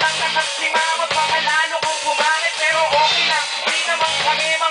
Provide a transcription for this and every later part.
naman nakas ni mama Pangalalo kung bumangit pero okay lang Di naman kami mga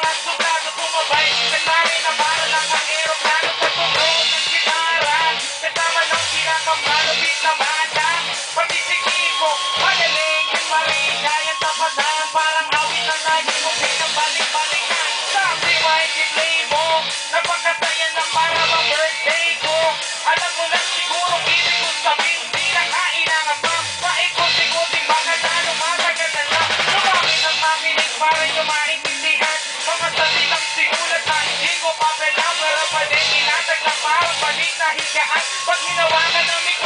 Pag hinawakan namin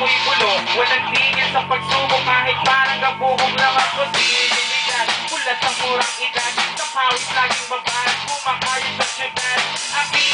ako'y gulo Walang tigil sa pagsubok kahit parang ang buhong lakas ko Sinibigat, ulat ang murang edad Sa pawis laging babae, kumakayod sa syudad Akin